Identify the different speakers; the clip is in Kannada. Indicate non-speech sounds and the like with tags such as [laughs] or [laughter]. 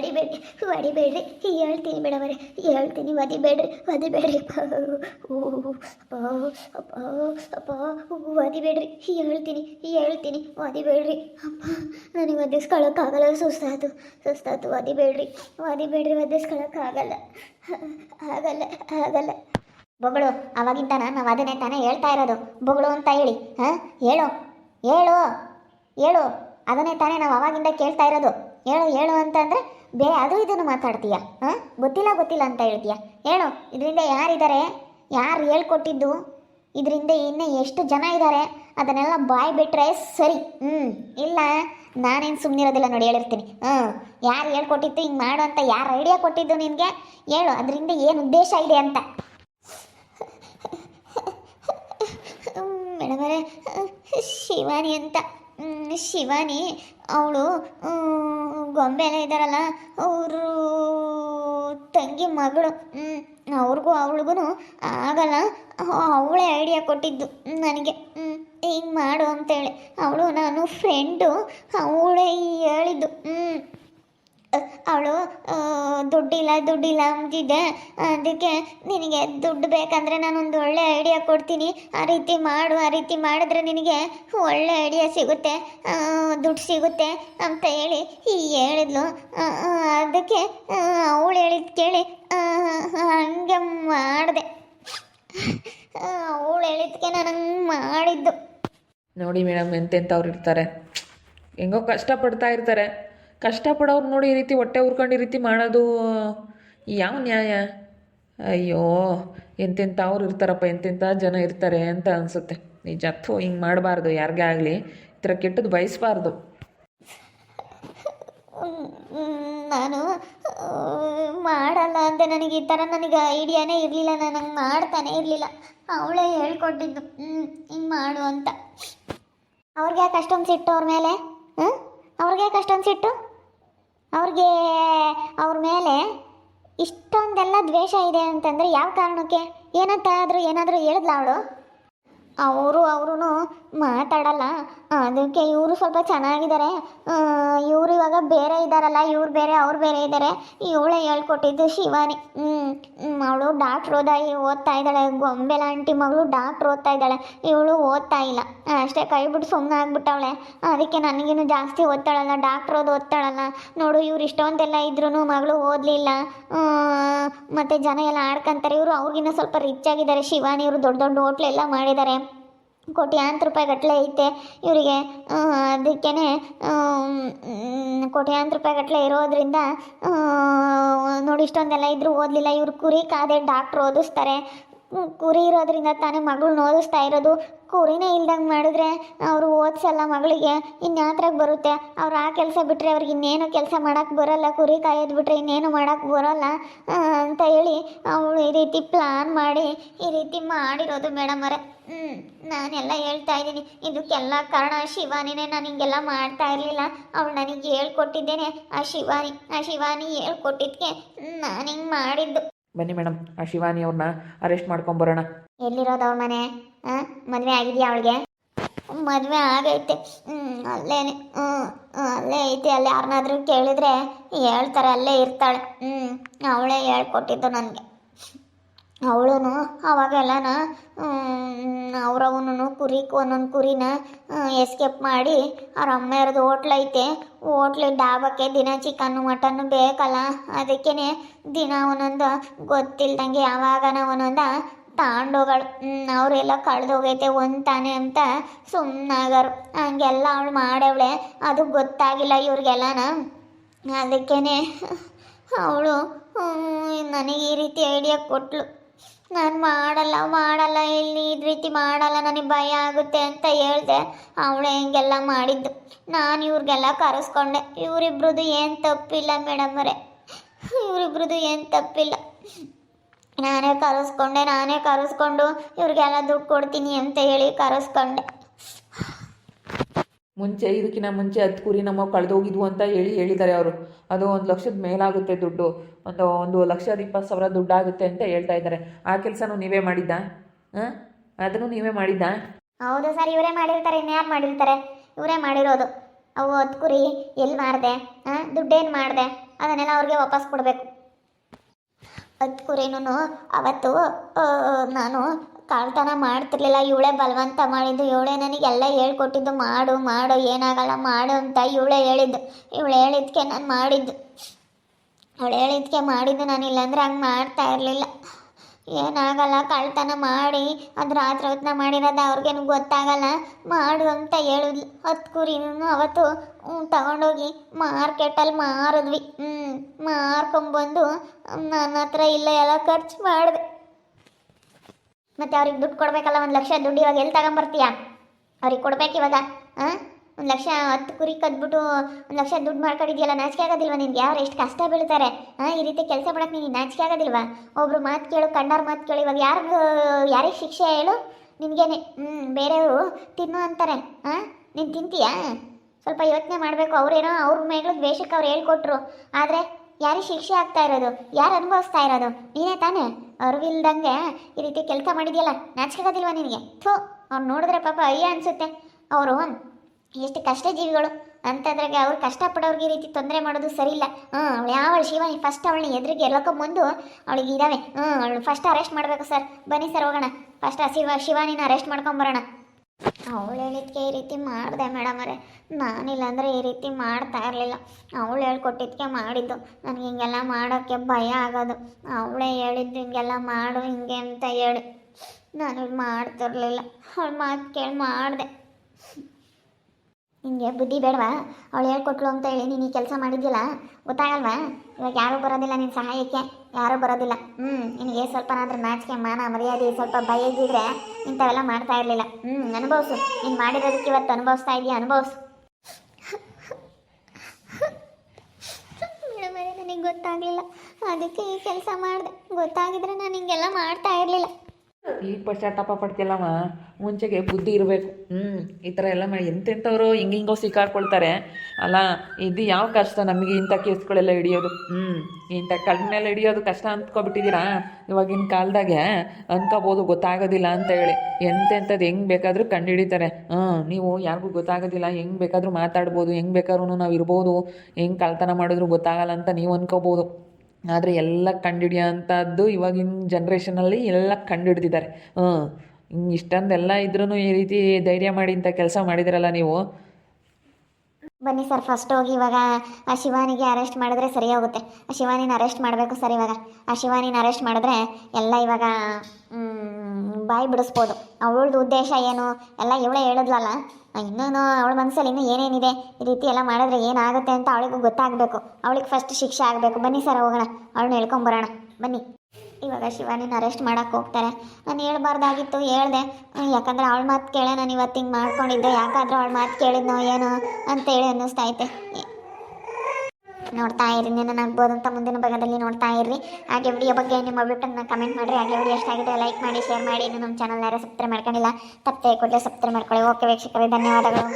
Speaker 1: ಹೊಡಿಬೇಡಿ ಹೊಡಿಬೇಡ್ರಿ ಹೇಳ್ತೀನಿ ಮೇಡಮರೆ ಹೇಳ್ತೀನಿ. ಒದಿಬೇಡ್ರಿ ಒದಿಬೇಡ್ರಿ ಅಪ್ಪ ಒದಿಬೇಡ್ರಿ ಹೇಳ್ತೀನಿ ಹೇಳ್ತೀನಿ. ಒದಿಬೇಡ್ರಿ ಅಪ್ಪ, ನನಗೆ ಒದಿಸ್ಕೊಳಕ್ಕಾಗಲ್ಲ ಸುಸ್ತಾಯ್ತು ಸುಸ್ತಾಯ್ತು. ಒದಿಬೇಡ್ರಿ ಒದಿಬೇಡ್ರಿ ಒದಿಸ್ಕೊಳಕ್ಕಾಗಲ್ಲ ಆಗಲ್ಲ ಆಗಲ್ಲ. ಬೊಗಳು, ಅವಾಗಿಂದ ನಾವು ಅದನ್ನೇ ತಾನೇ ಹೇಳ್ತಾ ಇರೋದು. ಬೊಗಳು ಅಂತ ಹೇಳಿ, ಹಾಂ? ಹೇಳು ಹೇಳು ಹೇಳು. ಅದನ್ನೇ ತಾನೇ ನಾವು ಅವಾಗಿಂದ ಕೇಳ್ತಾ ಇರೋದು. ಹೇಳು ಹೇಳು ಅಂತಂದರೆ ಬೇ ಅದು ಇದನ್ನು ಮಾತಾಡ್ತೀಯ? ಹಾಂ? ಗೊತ್ತಿಲ್ಲ ಗೊತ್ತಿಲ್ಲ ಅಂತ ಹೇಳ್ತೀಯ? ಹೇಳು, ಇದರಿಂದ ಯಾರಿದ್ದಾರೆ? ಯಾರು ಹೇಳ್ಕೊಟ್ಟಿದ್ದು? ಇದರಿಂದ ಇನ್ನೂ ಎಷ್ಟು ಜನ ಇದ್ದಾರೆ? ಅದನ್ನೆಲ್ಲ ಬಾಯ್ ಬಿಟ್ಟರೆ ಸರಿ. ಹ್ಞೂ ಇಲ್ಲ, ನಾನೇನು ಸುಮ್ಮನಿರೋದಿಲ್ಲ ನೋಡಿ, ಹೇಳಿರ್ತೀನಿ. ಹ್ಞೂ ಯಾರು ಹೇಳ್ಕೊಟ್ಟಿತ್ತು ಹಿಂಗೆ ಮಾಡು ಅಂತ ಯಾರು ಐಡಿಯಾ ಕೊಟ್ಟಿದ್ದು ನಿನಗೆ? ಹೇಳು, ಅದರಿಂದ ಏನು ಉದ್ದೇಶ ಇದೆ ಅಂತ. [laughs] ಮೇಡಮರೇ ಶಿವಾನಿ ಅಂತ. ಶಿವಾನಿ, ಅವಳು ಗೊಂಬೆ ಎಲ್ಲ ಇದ್ದಾರಲ್ಲ, ಅವರು ತಂಗಿ ಮಗಳು ಅವ್ರಿಗೂ ಅವಳಿಗೂ ಆಗಲ್ಲ. ಅವಳೇ ಐಡಿಯಾ ಕೊಟ್ಟಿದ್ದು ನನಗೆ. ಹಿಂಗೆ ಮಾಡು ಅಂತೇಳಿ. ಅವಳು ನಾನು ಫ್ರೆಂಡು ಅವಳೇ ಹೇಳಿದ್ದು. ಹ್ಞೂ ಅವಳು ದುಡ್ಡಿಲ್ಲ ದುಡ್ಡಿಲ್ಲ ಅಂತಿದ್ದೆ ಅದಕ್ಕೆ ನಿನಗೆ ದುಡ್ಡು ಬೇಕಂದರೆ ನಾನೊಂದು ಒಳ್ಳೆ ಐಡಿಯಾ ಕೊಡ್ತೀನಿ. ಆ ರೀತಿ ಮಾಡು, ಆ ರೀತಿ ಮಾಡಿದ್ರೆ ನಿನಗೆ ಒಳ್ಳೆ ಐಡಿಯಾ ಸಿಗುತ್ತೆ ದುಡ್ಡು ಸಿಗುತ್ತೆ ಅಂತ ಹೇಳಿ ಈ ಹೇಳಿದ್ಲು. ಅದಕ್ಕೆ ಅವಳು ಹೇಳಿದ್ ಕೇಳಿ ಹಂಗೆ ಮಾಡಿದೆ. ಅವಳು ಹೇಳಿದ್ಕೆ ನಾನು ಹಂಗೆ ಮಾಡಿದ್ದು.
Speaker 2: ನೋಡಿ ಮೇಡಮ್ ಎಂತೆಂಥವ್ರು ಇರ್ತಾರೆ. ಹೆಂಗೋ ಕಷ್ಟಪಡ್ತಾ ಇರ್ತಾರೆ. ಕಷ್ಟಪಡೋರು ನೋಡಿ ಈ ರೀತಿ ಹೊಟ್ಟೆ ಉರ್ಕೊಂಡು ಈ ರೀತಿ ಮಾಡೋದು, ಯಾವ ನ್ಯಾಯ? ಅಯ್ಯೋ ಎಂತೆಂಥ ಅವ್ರು ಇರ್ತಾರಪ್ಪ ಎಂತೆಂಥ ಜನ ಇರ್ತಾರೆ ಅಂತ ಅನಿಸುತ್ತೆ. ನಿಜ ಥು ಹಿಂಗೆ ಮಾಡಬಾರ್ದು, ಯಾರಿಗೇ ಆಗಲಿ. ಈ ಥರ ಕೆಟ್ಟದ್ದು ಬಯಸಬಾರ್ದು.
Speaker 1: ನಾನು ಮಾಡಲ್ಲ ಅಂದೆ ನನಗೆ, ಈ ಥರ ನನಗೆ ಐಡಿಯಾನೇ ಇರಲಿಲ್ಲ, ನಾನು ಹಂಗೆ ಮಾಡ್ತಾನೆ ಇರಲಿಲ್ಲ. ಅವಳೇ ಹೇಳ್ಕೊಟ್ಟಿದ್ದು ಹಿಂಗೆ ಮಾಡು ಅಂತ. ಅವ್ರಿಗೆ ಯಾಕೆ ಅಷ್ಟೊಂದು ಸಿಟ್ಟು ಅವ್ರ ಮೇಲೆ? ಹಾಂ ಅವ್ರಿಗೆ ಯಾಕೆ ಅಷ್ಟೊಂದು ಸಿಟ್ಟು? ಅವ್ರಿಗೆ ಅವ್ರ ಮೇಲೆ ಇಷ್ಟೊಂದೆಲ್ಲ ದ್ವೇಷ ಇದೆ ಅಂತಂದರೆ ಯಾವ ಕಾರಣಕ್ಕೆ? ಏನಂತ ಆದರೂ ಏನಾದರೂ ಹೇಳಿದ್ಲ ಅವಳು? ಅವರು ಅವರು ಮಾತಾಡಲ್ಲ. ಅದಕ್ಕೆ ಇವರು ಸ್ವಲ್ಪ ಚೆನ್ನಾಗಿದ್ದಾರೆ. ಇವರು ಇವಾಗ ಬೇರೆ ಇದ್ದಾರಲ್ಲ ಇವ್ರು ಬೇರೆ, ಅವ್ರು ಬೇರೆ ಇದ್ದಾರೆ ಇವಳೇ ಹೇಳ್ಕೊಟ್ಟಿದ್ದು ಶಿವಾನಿ. ಅವಳು ಡಾಕ್ಟ್ರ್ ಓದ ಓದ್ತಾ ಇದ್ದಾಳೆ. ಗೊಂಬೆಲ ಆಂಟಿ ಮಗಳು ಡಾಕ್ಟ್ರ್ ಓದ್ತಾ ಇದ್ದಾಳೆ. ಇವಳು ಓದ್ತಾ ಇಲ್ಲ. ಅಷ್ಟೇ ಕೈ ಬಿಟ್ಟು ಸುಮ್ಮನೆ ಆಗ್ಬಿಟ್ಟವಳೆ. ಅದಕ್ಕೆ ನನಗೇನು ಜಾಸ್ತಿ ಓದ್ತಾಳಲ್ಲ, ಡಾಕ್ಟ್ರ್ ಓದು ಓದ್ತಾಳಲ್ಲ. ನೋಡು, ಇವ್ರು ಇಷ್ಟೊಂದೆಲ್ಲ ಇದ್ರೂ ಮಗಳು ಓದಲಿಲ್ಲ. ಮತ್ತು ಜನ ಎಲ್ಲ ಆಡ್ಕೊಂತಾರೆ. ಇವರು ಅವ್ರಿಗಿನ್ನ ಸ್ವಲ್ಪ ರಿಚ್ ಆಗಿದ್ದಾರೆ. ಶಿವಾನಿ ಇವರು ದೊಡ್ಡ ದೊಡ್ಡ ಹೋಟ್ಲೆಲ್ಲ ಮಾಡಿದ್ದಾರೆ. ಕೋಟ್ಯಾಂತರ ರೂಪಾಯಿ ಗಟ್ಟಲೆ ಐತೆ, ಇವರಿಗೆ ಅದಕ್ಕೇ ಕೋಟ್ಯಾಂತರ ರೂಪಾಯಿ ಗಟ್ಟಲೆ ಇರೋದ್ರಿಂದ ನೋಡಿ ಇಷ್ಟೊಂದೆಲ್ಲ ಇದ್ರೂ ಓದಲಿಲ್ಲ, ಇವ್ರು ಕುರಿ ಕಾದೆ ಡಾಕ್ಟ್ರ್ ಓದಿಸ್ತಾರೆ. ಕುರಿ ಇರೋದ್ರಿಂದ ತಾನೇ ಮಗಳನ್ನ ಓದಿಸ್ತಾ ಇರೋದು. ಕುರಿನೇ ಇಲ್ದಂಗೆ ಮಾಡಿದ್ರೆ ಅವರು ಓದಿಸಲ್ಲ ಮಗಳಿಗೆ ಇನ್ಯಾತ್ರಾಗ ಬರುತ್ತೆ. ಅವ್ರು ಆ ಕೆಲಸ ಬಿಟ್ಟರೆ ಅವ್ರಿಗೆ ಇನ್ನೇನು ಕೆಲಸ ಮಾಡೋಕ್ಕೆ ಬರೋಲ್ಲ, ಕುರಿ ಕಾಯೋದು ಬಿಟ್ಟರೆ ಇನ್ನೇನು ಮಾಡೋಕ್ಕೆ ಬರೋಲ್ಲ ಅಂತ ಹೇಳಿ ಅವಳು ಈ ರೀತಿ ಪ್ಲಾನ್ ಮಾಡಿ, ಈ ರೀತಿ ಮಾಡಿರೋದು ಮೇಡಮ್ ಅವರೇ. ಹ್ಞೂ ನಾನೆಲ್ಲ ಹೇಳ್ತಾ ಇದ್ದೀನಿ. ಇದಕ್ಕೆಲ್ಲ ಕಾರಣ ಶಿವಾನಿನೇ. ನಾನು ಹಿಂಗೆಲ್ಲ ಮಾಡ್ತಾ ಇರಲಿಲ್ಲ. ಅವಳು ನನಗೆ ಹೇಳ್ಕೊಟ್ಟಿದ್ದೇನೆ. ಆ ಶಿವಾನಿ ಆ ಶಿವಾನಿ ಹೇಳ್ಕೊಟ್ಟಿದ್ಕೆ ನಾನು ಹಿಂಗೆ ಮಾಡಿದ್ದು.
Speaker 2: ಬನ್ನಿ ಮೇಡಮ್ ಆ ಶಿವಾನಿ ಅವ್ರನ್ನ ಅರೆಸ್ಟ್ ಮಾಡ್ಕೊಂಬರೋಣ.
Speaker 1: ಎಲ್ಲಿರೋದು ಅವ್ರ ಮನೆ? ಹಾಂ ಮದುವೆ ಆಗಿದೆಯಾ ಅವಳಿಗೆ? ಮದುವೆ ಆಗೈತೆ. ಅಲ್ಲೇನೆ. ಹ್ಞೂ ಅಲ್ಲೇ ಐತೆ. ಅಲ್ಲಿ ಯಾರನ್ನಾದ್ರೂ ಕೇಳಿದ್ರೆ ಹೇಳ್ತಾರೆ. ಅಲ್ಲೇ ಇರ್ತಾಳೆ. ಹ್ಞೂ ಅವಳೇ ಹೇಳ್ಕೊಟ್ಟಿದ್ದು ನನಗೆ. ಅವಳು ಅವಾಗೆಲ್ಲನ ಅವ್ರವನು ಕುರಿಕ್, ಒಂದೊಂದು ಕುರಿನ ಎಸ್ಕೇಪ್ ಮಾಡಿ ಅವ್ರ ಅಮ್ಮ ಇರೋದು ಹೋಟ್ಲ್ ಐತೆ. ಹೋಟ್ಲಿ ಡಾಬಕ್ಕೆ ದಿನ ಚಿಕನ್ನು, ಮಟನ್ನು ಬೇಕಲ್ಲ. ಅದಕ್ಕೇ ದಿನ ಒಂದೊಂದು ಗೊತ್ತಿಲ್ದಂಗೆ ಯಾವಾಗನ ಒಂದೊಂದು ತಾಂಡೋಗಳು. ಅವರೆಲ್ಲ ಕಳೆದೋಗೈತೆ ಒಂದು ತಾನೆ ಅಂತ ಸುಮ್ಮನಾಗರು ಹಂಗೆಲ್ಲ ಅವಳು ಮಾಡವಳೆ. ಅದು ಗೊತ್ತಾಗಿಲ್ಲ ಇವ್ರಿಗೆಲ್ಲನ. ಅದಕ್ಕೇ ಅವಳು ನನಗೆ ಈ ರೀತಿ ಐಡಿಯಾ ಕೊಟ್ಲು. ನಾನು ಮಾಡಲ್ಲ ಮಾಡಲ್ಲ ಇಲ್ಲಿ ಇದು ರೀತಿ ಮಾಡಲ್ಲ, ನನಗೆ ಭಯ ಆಗುತ್ತೆ ಅಂತ ಹೇಳಿದೆ. ಅವಳೇ ಹಿಂಗೆಲ್ಲ ಮಾಡಿದ್ದು. ನಾನು ಇವ್ರಿಗೆಲ್ಲ ಕರೆಸ್ಕೊಂಡೆ. ಇವರಿಬ್ರದ್ದು ಏನು ತಪ್ಪಿಲ್ಲ ಮೇಡಮರೇ ಇವರಿಬ್ರದ್ದು ಏನು ತಪ್ಪಿಲ್ಲ. ನಾನೇ ಕರೆಸ್ಕೊಂಡೆ, ನಾನೇ ಕರೆಸ್ಕೊಂಡು ಇವ್ರಿಗೆಲ್ಲ ದುಡ್ಡು ಕೊಡ್ತೀನಿ ಅಂತ ಹೇಳಿ ಕರೆಸ್ಕೊಂಡೆ.
Speaker 2: ಮುಂಚೆ ಇದಕ್ಕಿಂತ ಮುಂಚೆ ಹತ್ತು ಕುರಿ ನಮ್ಮ ಕಳೆದೋಗಿದ್ವು ಅಂತ ಹೇಳಿ ಹೇಳಿದ್ದಾರೆ ಅವರು. ಅದು ಒಂದು ಲಕ್ಷದ ಮೇಲಾಗುತ್ತೆ ದುಡ್ಡು. ಒಂದು ಒಂದು ಲಕ್ಷದ ಇಪ್ಪತ್ತು ಸಾವಿರ ದುಡ್ಡಾಗುತ್ತೆ ಅಂತ ಹೇಳ್ತಾ ಇದ್ದಾರೆ. ಆ ಕೆಲಸನೂ ನೀವೇ ಮಾಡಿದ್ದ? ಹಾಂ? ಅದನ್ನು ನೀವೇ ಮಾಡಿದ್ದ?
Speaker 1: ಹೌದು ಸರ್, ಇವರೇ ಮಾಡಿರ್ತಾರೆ ಇನ್ಯಾರು ಮಾಡಿರ್ತಾರೆ? ಇವರೇ ಮಾಡಿರೋದು. ಅವು ಹತ್ತು ಕುರಿ ಎಲ್ಲಿ ಮಾಡಿದೆ ಹಾಂ? ದುಡ್ಡೇನು ಮಾಡಿದೆ ಅದನ್ನೆಲ್ಲ ಅವ್ರಿಗೆ ವಾಪಸ್ ಕೊಡಬೇಕು. ಹತ್ತು ಕುರಿನೂ ಅವತ್ತು ನಾನು ಕಳ್ತನ ಮಾಡ್ತಿರ್ಲಿಲ್ಲ. ಇವಳೇ ಬಲವಂತ ಮಾಡಿದ್ದು. ಇವಳೇ ನನಗೆಲ್ಲ ಹೇಳ್ಕೊಟ್ಟಿದ್ದು. ಮಾಡು ಮಾಡು, ಏನಾಗಲ್ಲ, ಮಾಡು ಅಂತ ಇವಳೇ ಹೇಳಿದ್ದು. ಇವಳು ಹೇಳಿದ್ಕೆ ನಾನು ಮಾಡಿದ್ದು. ಅವಳು ಹೇಳಿದ್ಕೆ ಮಾಡಿದ್ದು ನಾನು ಇಲ್ಲಾಂದ್ರೆ ಹಂಗೆ ಮಾಡ್ತಾ ಇರಲಿಲ್ಲ. ಏನಾಗಲ್ಲ, ಕಳ್ತನ ಮಾಡಿ. ಅದು ರಾತ್ರಿ ಹೊತ್ನ ಮಾಡಿರೋದು ಅವ್ರಿಗೇನು ಗೊತ್ತಾಗಲ್ಲ. ಮಾಡು ಅಂತ ಹೇಳಿದ್ಲು. ಹತ್ತು ಕುರಿನೂ ಅವತ್ತು ತಗೊಂಡೋಗಿ ಮಾರ್ಕೆಟಲ್ಲಿ ಮಾರಿದ್ವಿ. ಹ್ಞೂ ಮಾರ್ಕೊಂಬಂದು ನನ್ನ ಹತ್ರ ಇಲ್ಲ ಎಲ್ಲ ಖರ್ಚು ಮಾಡಿದೆ. ಮತ್ತೆ ಅವ್ರಿಗೆ ದುಡ್ಡು ಕೊಡಬೇಕಲ್ಲ, ಒಂದು ಲಕ್ಷ ದುಡ್ಡು ಇವಾಗ ಎಲ್ಲಿ ತಗೊಂಬರ್ತೀಯ? ಅವ್ರಿಗೆ ಕೊಡ್ಬೇಕು ಇವಾಗ ಹಾಂ ಒಂದು ಲಕ್ಷ ಹತ್ತು ಕುರಿ ಕದ್ಬಿಟ್ಟು ಒಂದು ಲಕ್ಷ ದುಡ್ಡು ಮಾಡ್ಕೊಂಡಿದ್ಯಲ್ಲ, ನಾಚಿಕೆ ಆಗೋದಿಲ್ವಾ ನಿನ್ಗೆ? ಯಾರು ಎಷ್ಟು ಕಷ್ಟ ಬೀಳ್ತಾರೆ ಹಾಂ ಈ ರೀತಿ ಕೆಲಸ ಮಾಡಕ್ಕೆ ನೀನು ನಾಚಿಕೆ ಆಗೋದಿಲ್ವಾ? ಒಬ್ರು ಮಾತು ಕೇಳು ಕಂಡಾರ ಮಾತು ಕೇಳು, ಇವಾಗ ಯಾರಿಗೂ ಯಾರಿಗೆ ಶಿಕ್ಷೆ ಹೇಳು? ನಿನಗೇನೆ ಹ್ಞೂ ಬೇರೆಯವರು ತಿನ್ನು ಅಂತಾರೆ ಹಾಂ ನೀನು ತಿಂತೀಯಾ? ಸ್ವಲ್ಪ ಯೋಚನೆ ಮಾಡಬೇಕು, ಅವರೇನೋ ಅವ್ರ ಮೇಗಳು ದ್ವೇಷಕ್ಕೆ ಅವ್ರು ಹೇಳ್ಕೊಟ್ರು, ಆದರೆ ಯಾರಿಗೆ ಶಿಕ್ಷೆ ಆಗ್ತಾ ಇರೋದು, ಯಾರು ಅನುಭವಿಸ್ತಾ ಇರೋದು, ನೀನೇ ತಾನೇ? ಅರಿವಿಲ್ದಂಗೆ ಈ ರೀತಿ ಕೆಲಸ ಮಾಡಿದೆಯಲ್ಲ, ನಾಚಿಕೆಗೋದಿಲ್ವಾ ನಿನಗೆ? ಥೂ ಅವ್ರು ನೋಡಿದ್ರೆ ಪಾಪ ಅಯ್ಯ ಅನಿಸುತ್ತೆ. ಅವರು ಎಷ್ಟು ಕಷ್ಟ ಜೀವಿಗಳು. ಅಂಥದ್ರಾಗೆ ಅವ್ರು ಕಷ್ಟಪಡೋರಿಗೆ ಈ ರೀತಿ ತೊಂದರೆ ಮಾಡೋದು ಸರಿ ಇಲ್ಲ ಹ್ಞೂ ಅವಳು ಯಾವಳು ಶಿವಾನಿ? ಫಸ್ಟ್ ಅವಳನ್ನ ಎದುರಿಗೆ ಮುಂದು ಅವಳಿಗೆ ಇದ್ದಾವೆ ಹ್ಞೂ ಅವಳು ಫಸ್ಟ್ ಅರೆಸ್ಟ್ ಮಾಡಬೇಕು ಸರ್. ಬನ್ನಿ ಸರ್ ಹೋಗೋಣ. ಫಸ್ಟ್ ಆ ಶಿವ, ಶಿವಾನಿನ ಅರೆಸ್ಟ್ ಮಾಡ್ಕೊಂಬರೋಣ. ಅವಳು ಹೇಳಿದ್ಕೆ ಈ ರೀತಿ ಮಾಡಿದೆ ಮೇಡಮ್ ಅವರೇ. ನಾನಿಲ್ಲ ಅಂದರೆ ಈ ರೀತಿ ಮಾಡ್ತಾ ಇರಲಿಲ್ಲ. ಅವಳು ಹೇಳ್ಕೊಟ್ಟಿದ್ಕೆ ಮಾಡಿದ್ದು. ನನಗೆ ಹಿಂಗೆಲ್ಲ ಮಾಡೋಕ್ಕೆ ಭಯ ಆಗೋದು. ಅವಳೇ ಹೇಳಿದ್ದು ಹಿಂಗೆಲ್ಲ ಮಾಡು, ಹಿಂಗೆ ಅಂತ ಹೇಳಿ. ನಾನು ಮಾಡ್ತಿರ್ಲಿಲ್ಲ. ಅವಳು ಮಾತು ಕೇಳಿ ಮಾಡಿದೆ. ನಿನಗೆ ಬುದ್ಧಿ ಬೇಡವಾ? ಅವಳು ಹೇಳ್ಕೊಟ್ಲು ಅಂತ ಹೇಳಿ ನೀನು ಈ ಕೆಲಸ ಮಾಡಿದ್ದಿಲ್ಲ ಗೊತ್ತಾಗಲ್ವಾ? ಇವಾಗ ಯಾರೂ ಬರೋದಿಲ್ಲ ನಿನ್ನ ಸಹಾಯಕ್ಕೆ. ಯಾರೂ ಬರೋದಿಲ್ಲ. ಹ್ಞೂ ನಿನಗೆ ಸ್ವಲ್ಪನಾದ್ರೂ ನಾಚಿಕೆ, ಮಾನ, ಮರ್ಯಾದೆ ಸ್ವಲ್ಪ ಭಯ ಇದ್ದಿದ್ರೆ ಇಂಥವೆಲ್ಲ ಮಾಡ್ತಾ ಇರಲಿಲ್ಲ. ಹ್ಞೂ ಅನುಭವಿಸು. ನೀನು ಮಾಡಿರೋದಕ್ಕೆ ಇವತ್ತು ಅನುಭವಿಸ್ತಾ ಇದೆಯಾ, ಅನುಭವಿಸು. ನನಗೆ ಗೊತ್ತಾಗಲಿಲ್ಲ. ಅದಕ್ಕೆ ಈ ಕೆಲಸ ಮಾಡಿದೆ. ಗೊತ್ತಾಗಿದ್ರೆ ನಾನು ಹಿಂಗೆಲ್ಲ ಮಾಡ್ತಾ ಇರಲಿಲ್ಲ.
Speaker 2: ಈಗ ಪಶ್ಚಾತ್ತಾಪ ಪಡ್ತಿಲ್ಲಮ್ಮ ಮುಂಚೆಗೆ ಬುದ್ಧಿ ಇರಬೇಕು. ಹ್ಞೂ ಈ ಥರ ಎಲ್ಲ ಮಾಡಿ. ಎಂತೆಂಥವ್ರು ಹಿಂಗಿಂಗೋ ಸಿಕ್ಕಾಡ್ಕೊಳ್ತಾರೆ ಅಲ್ಲ, ಇದು ಯಾವ ಕಷ್ಟ? ನಮಗೆ ಇಂಥ ಕೇಸ್ಗಳೆಲ್ಲ ಹಿಡಿಯೋದು. ಹ್ಞೂ ಇಂಥ ಕಣ್ಣೆಲ್ಲ ಹಿಡಿಯೋದು ಕಷ್ಟ ಅಂದ್ಕೊಬಿಟ್ಟಿದ್ದೀರಾ ಇವಾಗಿನ ಕಾಲದಾಗೆ ಅಂದ್ಕೋಬೋದು ಗೊತ್ತಾಗೋದಿಲ್ಲ ಅಂತ ಹೇಳಿ. ಎಂತೆಂಥದ್ದು ಹೆಂಗೆ ಬೇಕಾದರೂ ಕಂಡುಹಿಡಿತಾರೆ. ಹ್ಞೂ ನೀವು ಯಾರಿಗೂ ಗೊತ್ತಾಗೋದಿಲ್ಲ. ಹೆಂಗೆ ಬೇಕಾದರೂ ಮಾತಾಡ್ಬೋದು. ಹೆಂಗೆ ಬೇಕಾದ್ರೂ ನಾವು ಇರ್ಬೋದು. ಹೆಂಗೆ ಕಳ್ತನ ಮಾಡಿದ್ರು ಗೊತ್ತಾಗಲ್ಲ ಅಂತ ನೀವು ಅನ್ಕೋಬೋದು. ಆದರೆ ಎಲ್ಲ ಕಂಡುಹಿಡಿಯೋ ಅಂಥದ್ದು ಇವಾಗಿನ ಜನ್ರೇಷನಲ್ಲಿ ಎಲ್ಲ ಕಂಡುಹಿಡ್ದಿದ್ದಾರೆ. ಹ್ಞೂ ಇಷ್ಟೊಂದೆಲ್ಲ ಇದ್ರೂ ಈ ರೀತಿ ಧೈರ್ಯ ಮಾಡಿ ಇಂಥ ಕೆಲಸ ಮಾಡಿದ್ರಲ್ಲ ನೀವು?
Speaker 1: ಬನ್ನಿ ಸರ್ ಫಸ್ಟ್ ಹೋಗಿ ಇವಾಗ ಆ ಶಿವಾನಿಗೆ ಅರೆಸ್ಟ್ ಮಾಡಿದ್ರೆ ಸರಿ ಹೋಗುತ್ತೆ. ಆ ಶಿವಾನಿನ ಅರೆಸ್ಟ್ ಮಾಡಬೇಕು ಸರ್ ಇವಾಗ. ಆ ಶಿವಾನಿನ ಅರೆಸ್ಟ್ ಮಾಡಿದ್ರೆ ಎಲ್ಲ ಇವಾಗ ಬಾಯಿ ಬಿಡಿಸ್ಬೋದು. ಅವಳದು ಉದ್ದೇಶ ಏನು? ಎಲ್ಲ ಇವಳೇ ಹೇಳಿದ್ಲಲ್ಲ? ಇನ್ನೂ ಅವಳ ಮನಸ್ಸಲ್ಲಿ ಇನ್ನೂ ಏನೇನಿದೆ? ಈ ರೀತಿ ಎಲ್ಲ ಮಾಡಿದ್ರೆ ಏನಾಗುತ್ತೆ ಅಂತ ಅವಳಿಗೂ ಗೊತ್ತಾಗಬೇಕು. ಅವಳಿಗೆ ಫಸ್ಟ್ ಶಿಕ್ಷೆ ಆಗಬೇಕು. ಬನ್ನಿ ಸರ್, ಹೋಗೋಣ. ಅವಳನ್ನ ಹೇಳ್ಕೊಂಬರೋಣ ಬನ್ನಿ. ಇವಾಗ ಶಿವಾನಿನ ಅರೆಸ್ಟ್ ಮಾಡಕ್ಕೆ ಹೋಗ್ತಾರೆ. ನಾನು ಹೇಳ್ಬಾರ್ದಾಗಿತ್ತು, ಹೇಳ್ದೆ. ಯಾಕಂದ್ರೆ ಅವಳ ಮಾತು ಕೇಳೇ ನಾನು ಇವತ್ತು ಹಿಂಗೆ ಮಾಡ್ಕೊಂಡಿದ್ದೆ. ಯಾಕಾದರೂ ಅವಳ ಮಾತು ಕೇಳಿದ್ನೋ ಏನೋ ಅಂತೇಳಿ ಅನ್ನಿಸ್ತಾ ಐತೆ. ನೋಡ್ತಾ ಇರಿ, ನಿನ್ನ ಆಗ್ಬೋದು ಅಂತ ಮುಂದಿನ ಭಾಗದಲ್ಲಿ ನೋಡ್ತಾ ಇರ್ರಿ. ಹಾಗೆ ವಿಡಿಯೋ ಬಗ್ಗೆ ನಿಮ್ಮ ಅಭಿಪ್ರಾಯನ ಕಮೆಂಟ್ ಮಾಡಿರಿ. ಹಾಗೆ ವಿಡಿಯೋ ಎಷ್ಟಾಗಿದೆ ಲೈಕ್ ಮಾಡಿ ಶೇರ್ ಮಾಡಿ. ಇನ್ನು ನಮ್ಮ ಚಾನಲ್ ಯಾರು ಸಬ್ಸ್ಕ್ರೈಬ್ ಮಾಡ್ಕೊಂಡಿಲ್ಲ, ತಪ್ಪದೆ ಕೂಡಲೇ ಸಬ್ಸ್ಕ್ರೈಬ್ ಮಾಡ್ಕೊಳ್ಳಿ. ಓಕೆ ವೀಕ್ಷಕರೇ, ಧನ್ಯವಾದಗಳು.